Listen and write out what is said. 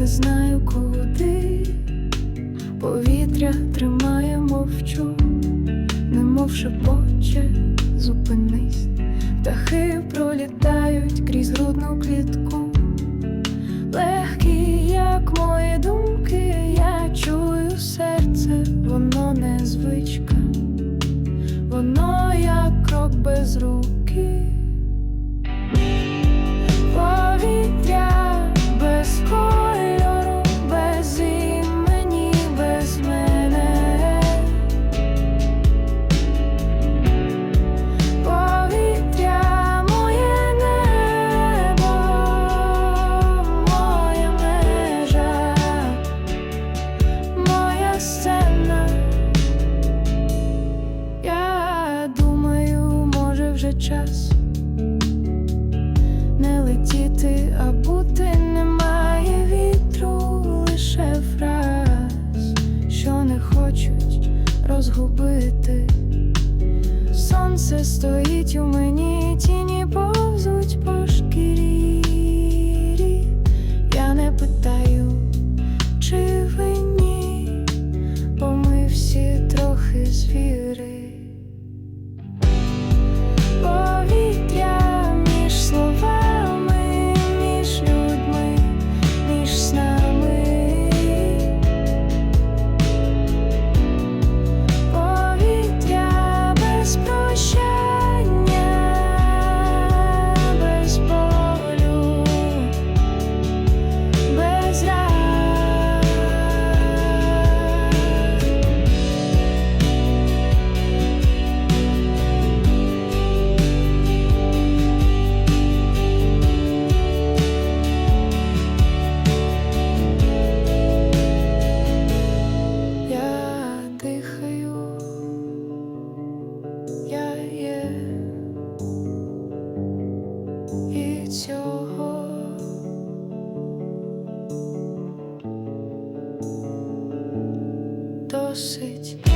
не знаю куди, повітря тримає, мовчу, немов шепоче, зупинись, птахи пролітають крізь грудну клітку, легкі, як мої думки, я чую серце, воно не звичка, воно як крок без руки. Час не летіти, а бути немає вітру, лише фраз, що не хочуть розгубити. Сонце стоїть у мені, просить.